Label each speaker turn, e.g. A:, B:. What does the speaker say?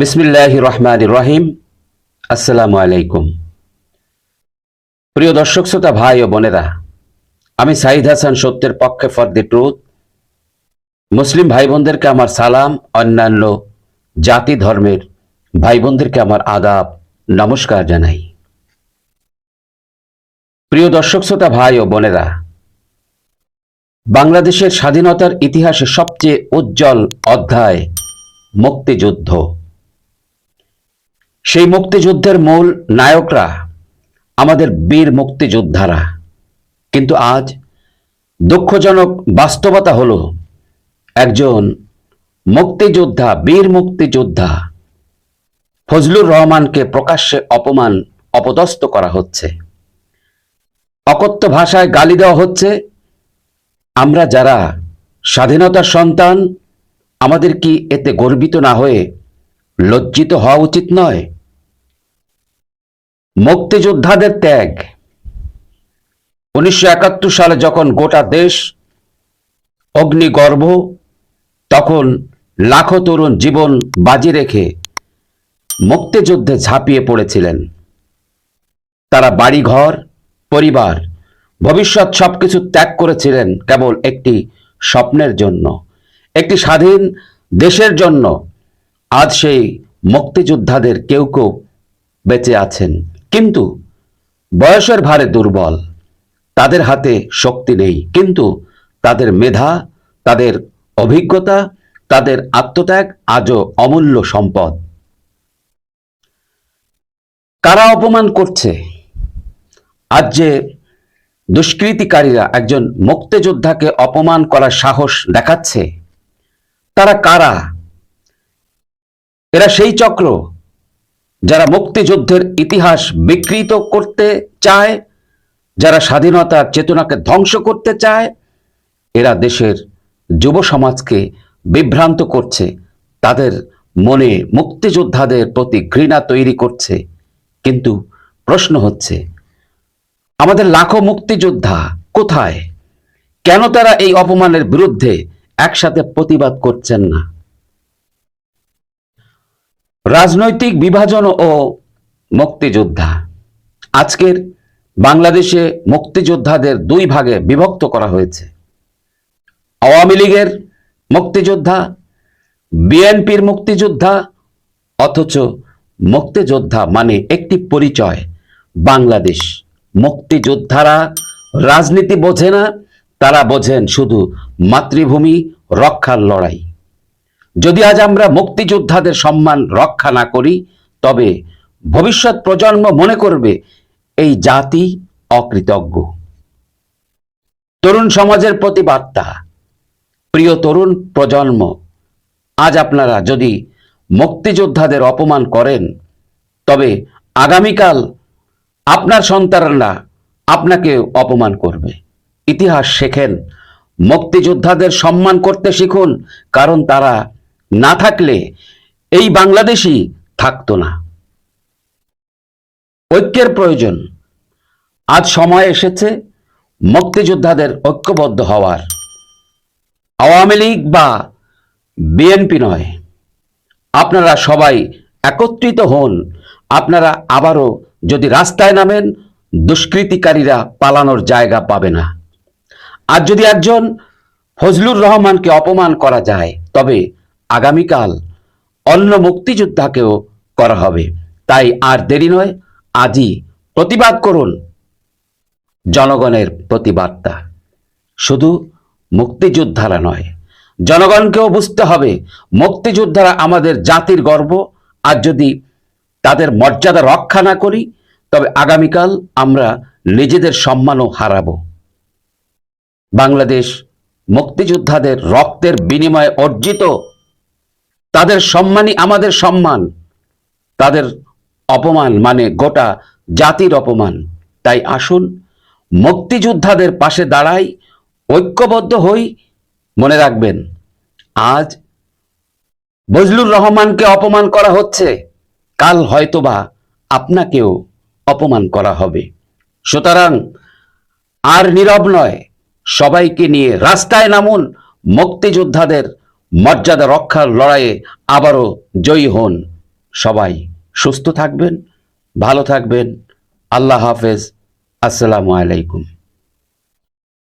A: বিসমিল্লাহ রহমান রহিম আসসালামু আলাইকুম প্রিয় দর্শক, শ্রোতা, ভাই ও বোনেরা, আমি সাইদ হাসান সত্যের পক্ষে ফর দি ট্রুথ। মুসলিম ভাই বোনদেরকে আমার সালাম, অন্যান্য জাতি ধর্মের ভাই বোনদেরকে আমার আদাব, নমস্কার জানাই। প্রিয় দর্শক, শ্রোতা, ভাই ও বোনেরা, বাংলাদেশের স্বাধীনতার ইতিহাসে সবচেয়ে উজ্জ্বল অধ্যায় মুক্তিযুদ্ধ। সেই মুক্তিযুদ্ধের মূল নায়করা আমাদের বীর মুক্তিযোদ্ধারা। কিন্তু আজ দুঃখজনক বাস্তবতা হলো একজন মুক্তিযোদ্ধা, বীর মুক্তিযোদ্ধা ফজলুর রহমানকে প্রকাশ্যে অপমান, অপদস্থ করা হচ্ছে। অকথ্য ভাষায় গালি দেওয়া হচ্ছে, আমরা যারা স্বাধীনতার সন্তান, আমাদের কি এতে গর্বিত না হয়ে লজ্জিত হওয়া উচিত নয়? মুক্তিযোদ্ধাদের ত্যাগ। উনিশশো একাত্তর সালে যখন গোটা দেশ অগ্নিগর্ভ, তখন লাখো তরুণ জীবন বাজি রেখে মুক্তিযুদ্ধে ঝাঁপিয়ে পড়েছিলেন। তারা বাড়িঘর, পরিবার, ভবিষ্যৎ সবকিছু ত্যাগ করেছিলেন কেবল একটি স্বপ্নের জন্য। একটি স্বাধীন দেশের জন্য আজ সেই মুক্তিযোদ্ধাদের কেউ কেউ বেঁচে আছেন। কিন্তু বয়সের ভারে দুর্বল, তাদের হাতে শক্তি নেই, কিন্তু তাদের মেধা, তাদের অভিজ্ঞতা, তাদের আত্মত্যাগ আজও অমূল্য সম্পদ। কারা অপমান করছে? আজ যে দুষ্কৃতিকারীরা একজন মুক্তিযোদ্ধাকে অপমান করার সাহস দেখাচ্ছে, তারা কারা? এরা সেই চক্র যারা মুক্তিযুদ্ধের ইতিহাস বিকৃত করতে চায়, যারা স্বাধীনতার চেতনাকে ধ্বংস করতে চায়, এরা দেশের যুব সমাজকে বিভ্রান্ত করছে। তাদের মনে মুক্তিযোদ্ধাদের প্রতি ঘৃণা তৈরি করছে। কিন্তু প্রশ্ন হচ্ছে, আমাদের লাখো মুক্তিযোদ্ধা কোথায়? কেন তারা এই অপমানের বিরুদ্ধে একসাথে প্রতিবাদ করছেন না? রাজনৈতিক বিভাজন ও মুক্তিযোদ্ধা। আজকের বাংলাদেশে মুক্তিযোদ্ধাদের দুই ভাগে বিভক্ত করা হয়েছে। আওয়ামী লীগের মুক্তিযোদ্ধা, বিএনপির মুক্তিযোদ্ধা, অথচ মুক্তিযোদ্ধা মানে একটি পরিচয়। বাংলাদেশ মুক্তিযোদ্ধারা রাজনীতি বোঝে না, তারা বোঝেন শুধু মাতৃভূমি রক্ষার লড়াই। যদি আজ আমরা মুক্তিযোদ্ধাদের সম্মান রক্ষা না করি, তবে ভবিষ্যৎ প্রজন্ম মনে করবে এই জাতি অকৃতজ্ঞ। তরুণ সমাজের প্রতি বার্তা। প্রিয় তরুণ প্রজন্ম, আজ আপনারা যদি মুক্তিযোদ্ধাদের অপমান করেন, তবে আগামীকাল আপনার সন্তানরা আপনাকে অপমান করবে। ইতিহাস শেখেন, মুক্তিযোদ্ধাদের সম্মান করতে শিখুন, কারণ তারা না থাকলে এই বাংলাদেশই থাকতো না। ঐক্যের প্রয়োজন। আজ সময় এসেছে মুক্তিযোদ্ধাদের ঐক্যবদ্ধ হওয়ার। আওয়ামী লীগ বা বিএনপি নয়। আপনারা সবাই একত্রিত হন। আপনারা আবারও যদি রাস্তায় নামেন, দুষ্কৃতিকারীরা পালানোর জায়গা পাবে না। আর যদি একজন ফজলুর রহমানকে অপমান করা যায়, তবে আগামীকাল অন্য মুক্তিযোদ্ধাকেও করা হবে। তাই আর দেরি নয়, আজই প্রতিবাদ করুন জনগণের প্রতিবাদটা। শুধু মুক্তিযোদ্ধারা নয়, জনগণকেও বুঝতে হবে, মুক্তিযোদ্ধারা আমাদের জাতির গর্ব। আর যদি তাদের মর্যাদা রক্ষা না করি, তবে আগামীকাল আমরা নিজেদের সম্মানও হারাবো। বাংলাদেশ মুক্তিযোদ্ধাদের রক্তের বিনিময়ে অর্জিত তাদের সম্মানই আমাদের সম্মান। তাদের অপমান মানে গোটা জাতির অপমান। তাই আসুন, মুক্তিযোদ্ধাদের পাশে দাঁড়াই, ঐক্যবদ্ধ হই, মনে রাখবেন, আজ বজলুর রহমানকে অপমান করা হচ্ছে, কাল হয়তোবা আপনাকেও অপমান করা হবে। সুতরাং আর নীরব নয়, সবাইকে নিয়ে রাস্তায় নামুন, মুক্তিযোদ্ধাদের মর্যাদা রক্ষার লড়াইয়ে আবারও জয়ী হন সবাই। সুস্থ থাকবেন, ভালো থাকবেন। আল্লাহ হাফেজ। আসসালামু আলাইকুম।